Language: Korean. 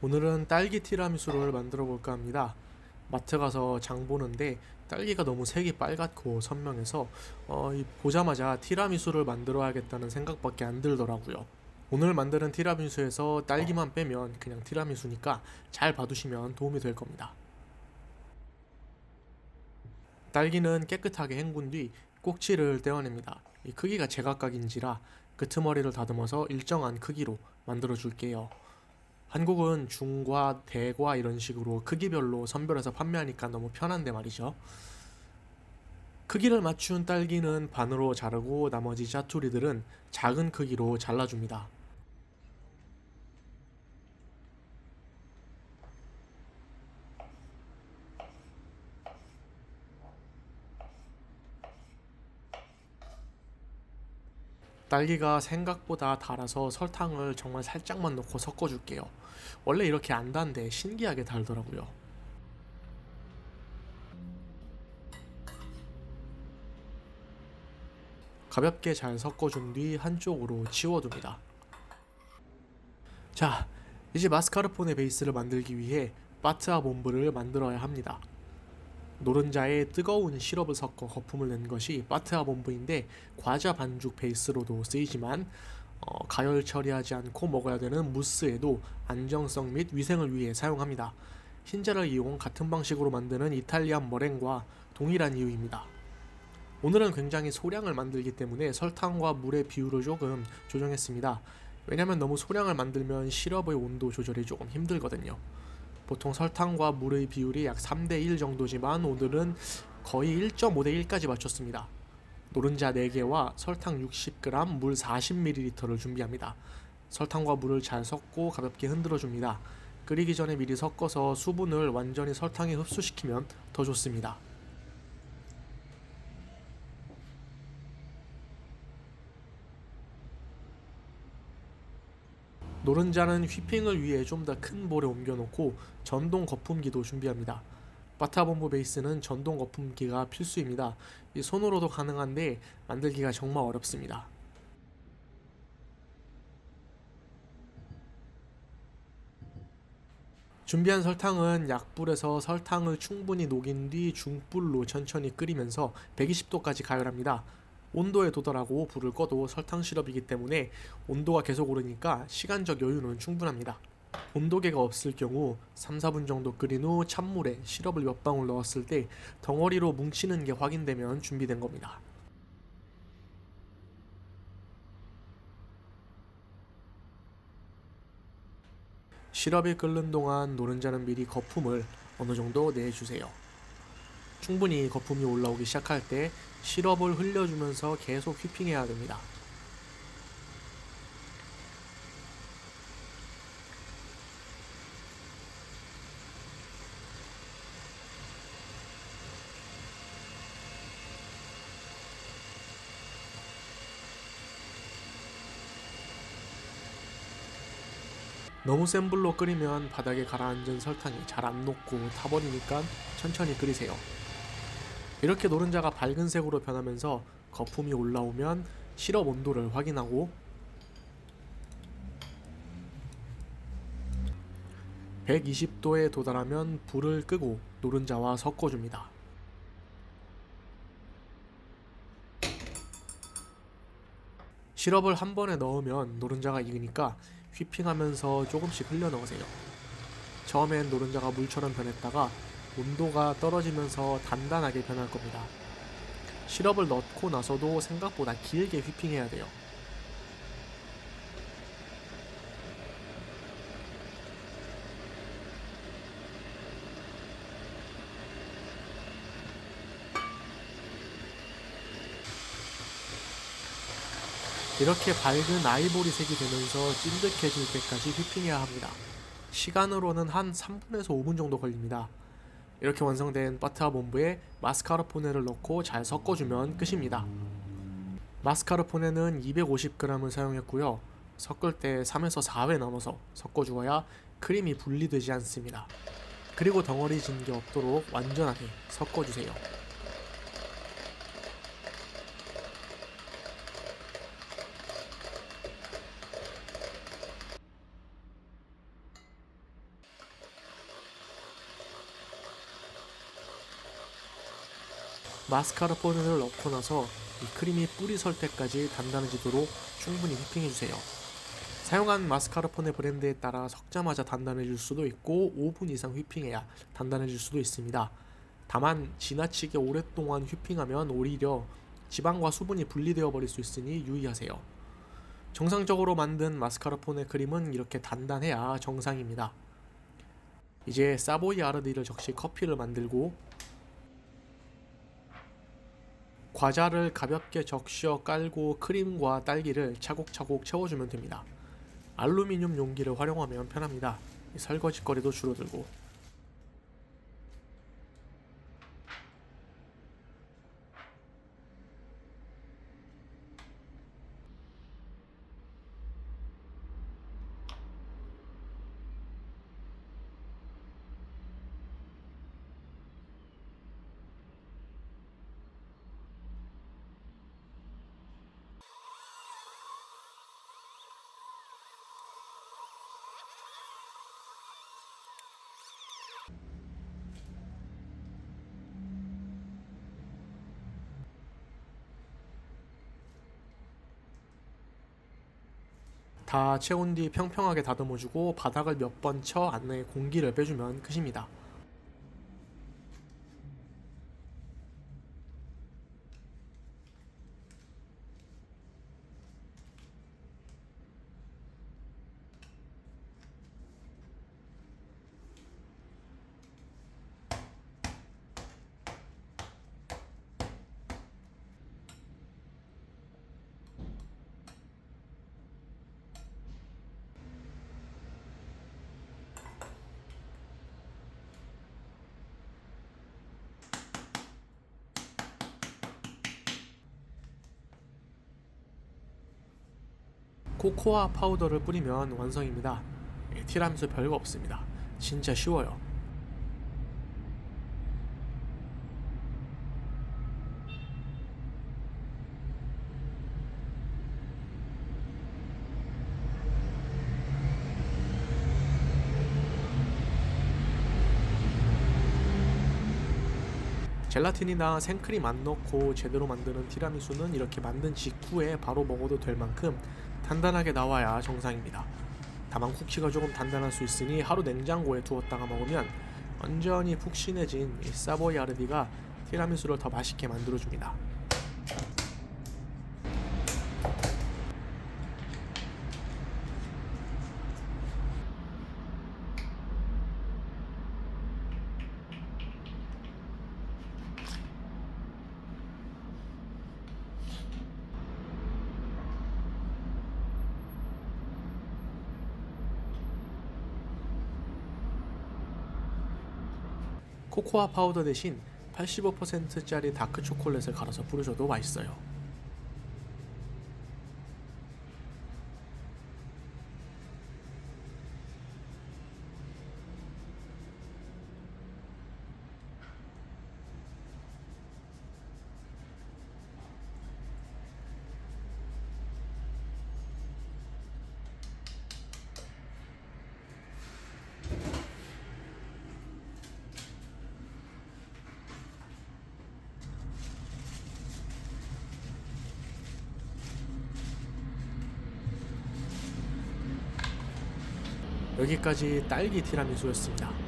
오늘은 딸기 티라미수를 만들어 볼까 합니다. 마트 가서 장 보는데 딸기가 너무 색이 빨갛고 선명해서 어, 이 보자마자 티라미수를 만들어야겠다는 생각밖에 안 들더라고요. 오늘 만드는 티라미수에서 딸기만 빼면 그냥 티라미수니까 잘 봐두시면 도움이 될 겁니다. 딸기는 깨끗하게 헹군 뒤 꼭지를 떼어냅니다. 이 크기가 제각각인지라 끄트머리를 다듬어서 일정한 크기로 만들어 줄게요. 한국은 중과 대과 이런 식으로 크기별로 선별해서 판매하니까 너무 편한데 말이죠. 크기를 맞춘 딸기는 반으로 자르고 나머지 짜투리들은 작은 크기로 잘라줍니다. 딸기가 생각보다 달아서 설탕을 정말 살짝만 넣고 섞어줄게요. 원래 이렇게 안 단데 신기하게 달더라고요. 가볍게 잘 섞어준 뒤 한쪽으로 치워둡니다. 자, 이제 마스카르포네 베이스를 만들기 위해 바트아 몬브를 만들어야 합니다. 노른자에 뜨거운 시럽을 섞어 거품을 낸 것이 바트아 몬브인데 과자 반죽 베이스로도 쓰이지만 어, 가열 처리하지 않고 먹어야 되는 무스에도 안정성 및 위생을 위해 사용합니다. 흰자를 이용 같은 방식으로 만드는 이탈리안 머랭과 동일한 이유입니다. 오늘은 굉장히 소량을 만들기 때문에 설탕과 물의 비율을 조금 조정했습니다. 왜냐면 너무 소량을 만들면 시럽의 온도 조절이 조금 힘들거든요. 보통 설탕과 물의 비율이 약 3대1 정도지만 오늘은 거의 1.5대 1까지 맞췄습니다. 노른자 4개와 설탕 60g, 물 40ml를 준비합니다. 설탕과 물을 잘 섞고 가볍게 흔들어 줍니다. 끓이기 전에 미리 섞어서 수분을 완전히 설탕에 흡수시키면 더 좋습니다. 노른자는 휘핑을 위해 좀 더 큰 볼에 옮겨놓고 전동 거품기도 준비합니다. 바타본부 베이스는 전동 거품기가 필수입니다. 이 손으로도 가능한데 만들기가 정말 어렵습니다. 준비한 설탕은 약불에서 설탕을 충분히 녹인 뒤 중불로 천천히 끓이면서 120도까지 가열합니다. 온도에 도달하고 불을 꺼도 설탕 시럽이기 때문에 온도가 계속 오르니까 시간적 여유는 충분합니다. 온도계가 없을 경우 3, 4분 정도 끓인 후 찬물에 시럽을 몇 방울 넣었을 때 덩어리로 뭉치는 게 확인되면 준비된 겁니다. 시럽이 끓는 동안 노른자는 미리 거품을 어느 정도 내주세요. 충분히 거품이 올라오기 시작할 때 시럽을 흘려주면서 계속 휘핑해야 됩니다. 너무 센 불로 끓이면 바닥에 가라앉은 설탕이 잘 안 녹고 타버리니까 천천히 끓이세요. 이렇게 노른자가 밝은 색으로 변하면서 거품이 올라오면 시럽 온도를 확인하고 120도에 도달하면 불을 끄고 노른자와 섞어줍니다. 시럽을 한 번에 넣으면 노른자가 익으니까 휘핑하면서 조금씩 흘려 넣으세요. 처음엔 노른자가 물처럼 변했다가 온도가 떨어지면서 단단하게 변할 겁니다. 시럽을 넣고 나서도 생각보다 길게 휘핑해야 돼요. 이렇게 밝은 아이보리 색이 되면서 찐득해질 때까지 휘핑해야 합니다. 시간으로는 한 3분에서 5분 정도 걸립니다. 이렇게 완성된 바타 본부에 마스카르포네를 넣고 잘 섞어주면 끝입니다. 마스카르포네는 250g을 사용했고요. 섞을 때 3에서 4회 나눠서 섞어주어야 크림이 분리되지 않습니다. 그리고 덩어리 진 게 없도록 완전하게 섞어주세요. 마스카르포네를 넣고 나서 이 크림이 뿌리 설 때까지 단단해지도록 충분히 휘핑해 주세요. 사용한 마스카르포네 브랜드에 따라 섞자마자 단단해질 수도 있고 5분 이상 휘핑해야 단단해질 수도 있습니다. 다만 지나치게 오랫동안 휘핑하면 오히려 지방과 수분이 분리되어 버릴 수 있으니 유의하세요. 정상적으로 만든 마스카르포네 크림은 이렇게 단단해야 정상입니다. 이제 사보이 아르디를 적시 커피를 만들고 과자를 가볍게 적셔 깔고 크림과 딸기를 차곡차곡 채워주면 됩니다. 알루미늄 용기를 활용하면 편합니다. 설거지 거리도 줄어들고 다 채운 뒤 평평하게 다듬어주고 바닥을 몇 번 쳐 안에 공기를 빼주면 끝입니다. 코코아 파우더를 뿌리면 완성입니다. 예, 티라미수 별거 없습니다. 진짜 쉬워요. 젤라틴이나 생크림 안 넣고 제대로 만드는 티라미수는 이렇게 만든 직후에 바로 먹어도 될 만큼 단단하게 나와야 정상입니다. 다만 쿠키가 조금 단단할 수 있으니 하루 냉장고에 두었다가 먹으면 완전히 푹신해진 아르디가 티라미수를 더 맛있게 만들어줍니다. 코코아 파우더 대신 85%짜리 다크 초콜릿을 갈아서 뿌려줘도 맛있어요. 여기까지 딸기 티라미수였습니다.